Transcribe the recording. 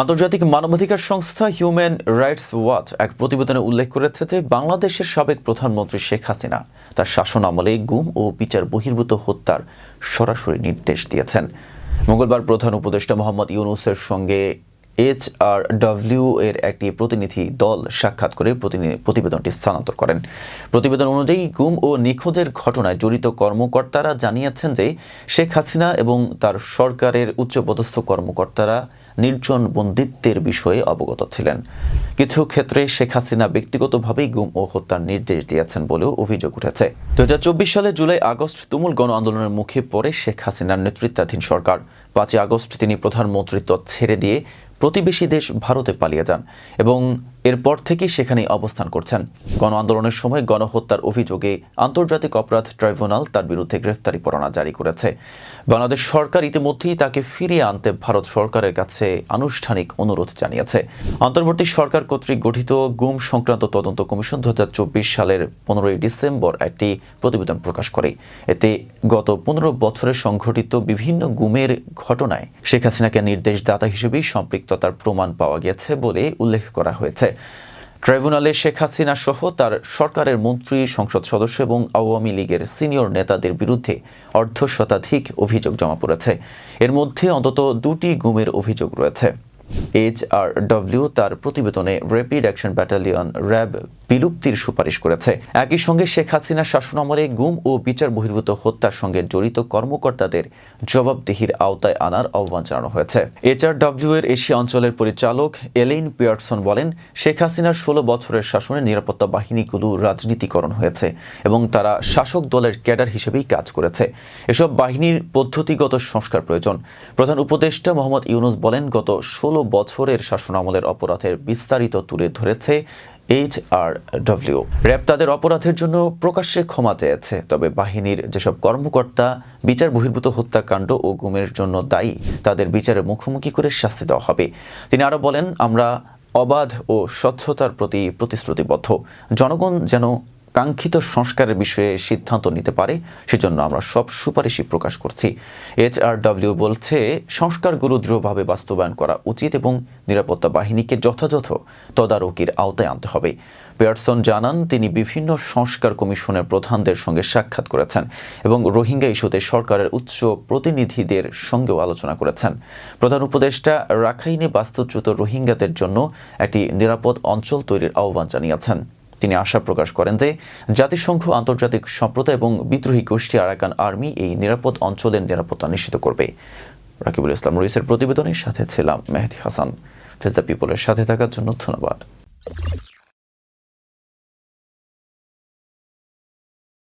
আন্তর্জাতিক মানবাধিকার সংস্থা হিউম্যান রাইটস ওয়াচ এক প্রতিবেদনে উল্লেখ করেছে যে বাংলাদেশের সাবেক প্রধানমন্ত্রী শেখ হাসিনা তার শাসন আমলে গুম ও বিচার বহির্ভূত হত্যার সরাসরি নির্দেশ দিয়েছেন। মঙ্গলবার প্রধান উপদেষ্টা মোহাম্মদ ইউনুসের সঙ্গে এইচ আর ডব্লিউ এর একটি প্রতিনিধি দল সাক্ষাৎ করে প্রতিবেদনটি স্থানান্তর করেন। প্রতিবেদন অনুযায়ী গুম ও নিখোঁজের ঘটনায় জড়িত কর্মকর্তারা জানিয়েছেন যে শেখ হাসিনা এবং তার সরকারের উচ্চপদস্থ কর্মকর্তারা নির্জন বন্দিত্বের বিষয়ে অবগত ছিলেন। কিছু ক্ষেত্রে শেখ হাসিনা ব্যক্তিগতভাবেই গুম ও হত্যার নির্দেশ দিয়েছেন বলেও অভিযোগ উঠেছে। দু হাজার চব্বিশ সালে জুলাই আগস্ট তুমুল গণ আন্দোলনের মুখে পড়ে শেখ হাসিনার নেতৃত্বাধীন সরকার। পাঁচই আগস্ট তিনি প্রধানমন্ত্রীত্ব ছেড়ে দিয়ে প্রতিবেশী দেশ ভারতে পালিয়ে যান এবং এরপর থেকেই সেখানেই অবস্থান করছেন। গণ আন্দোলনের সময় গণহত্যার অভিযোগে আন্তর্জাতিক অপরাধ ট্রাইব্যুনাল তার বিরুদ্ধে গ্রেফতারি পরোয়ানা জারি করেছে। বাংলাদেশ সরকার ইতিমধ্যেই তাকে ফিরিয়ে আনতে ভারত সরকারের কাছে আনুষ্ঠানিক অনুরোধ জানিয়েছে। অন্তর্বর্তী সরকার কর্তৃক গঠিত গুম সংক্রান্ত তদন্ত কমিশন দু হাজার চব্বিশ সালের পনেরোই ডিসেম্বর একটি প্রতিবেদন প্রকাশ করে। এতে গত পনেরো বছরে সংঘটিত বিভিন্ন গুমের ঘটনায় শেখ হাসিনাকে নির্দেশদাতা হিসেবেই সম্পৃক্ততার প্রমাণ পাওয়া গেছে বলে উল্লেখ করা হয়েছে। ট্রাইব্যুনালে শেখ হাসিনা সহ তার সরকারের মন্ত্রী, সংসদ সদস্য এবং আওয়ামী লীগের সিনিয়র নেতাদের বিরুদ্ধে অর্ধ শতাধিক অভিযোগ জমা পড়েছে। এর মধ্যে অন্তত দুটি গুমের অভিযোগ রয়েছে। এইচ তার প্রতিবেদনে র্যাপিড অ্যাকশন ব্যাটালিয়ন র্যাব বিলুপ্তির সুপারিশ করেছে। একই সঙ্গে শেখ হাসিনার শাসনামলে গুম ও বিচার বহির্ভূত হত্যার সঙ্গে জড়িত কর্মকর্তাদের জবাবদিহির আওতায় আনার আহ্বান জানানো হয়েছে। এইচআরডব্লিউ এর এশিয়া অঞ্চলের পরিচালক এলেইন পিয়ারসন বলেন, শেখ হাসিনার ষোলো বছরের শাসনে নিরাপত্তা বাহিনীগুলো রাজনীতিকরণ হয়েছে এবং তারা শাসক দলের ক্যাডার হিসেবেই কাজ করেছে। এসব বাহিনীর পদ্ধতিগত সংস্কার প্রয়োজন। প্রধান উপদেষ্টা মোহাম্মদ ইউনুস বলেন, গত ষোলো বছরের শাসনামলের অপরাধের বিস্তারিত তুলে ধরেছে এইচ আর ডব্লিউ। র্যাব তাদের অপরাধের জন্য প্রকাশ্যে ক্ষমা চেয়েছে, তবে বাহিনীর যেসব কর্মকর্তা, বিচার বহির্ভূত হত্যাকাণ্ড ও গুমের জন্য দায়ী, তাদের বিচারের মুখোমুখি করে শাস্তি দেওয়া হবে। তিনি আরও বলেন, আমরা অবাধ ও স্বচ্ছতার প্রতি প্রতিশ্রুতিবদ্ধ। জনগণ যেন কাঙ্ক্ষিত সংস্কারের বিষয়ে সিদ্ধান্ত নিতে পারে, সেজন্য আমরা সব সুপারিশই প্রকাশ করছি। এইচআরডব্লিউ বলছে, সংস্কারগুলো দৃঢ়ভাবে বাস্তবায়ন করা উচিত এবং নিরাপত্তা বাহিনীকে যথাযথ তদারকির আওতায় আনতে হবে। পেয়ারসন জানান, তিনি বিভিন্ন সংস্কার কমিশনের প্রধানদের সঙ্গে সাক্ষাৎ করেছেন এবং রোহিঙ্গা ইস্যুতে সরকারের উচ্চ প্রতিনিধিদের সঙ্গেও আলোচনা করেছেন। প্রধান উপদেষ্টা রাখাইনে বাস্তুচ্যুত রোহিঙ্গাদের জন্য একটি নিরাপদ অঞ্চল তৈরির আহ্বান জানিয়েছেন। তিনি আশা প্রকাশ করেন যে জাতিসংঘ, আন্তর্জাতিক সম্প্রদায় এবং বিদ্রোহী গোষ্ঠী আরাকান আর্মি এই নিরাপদ অঞ্চলের নিরাপত্তা নিশ্চিত করবে। রাকিবুল ইসলাম রইসের প্রতিবেদনের সাথে ছিলাম মেহেদি হাসান। ফেজদা পিপলের সাথে থাকার জন্য ধন্যবাদ।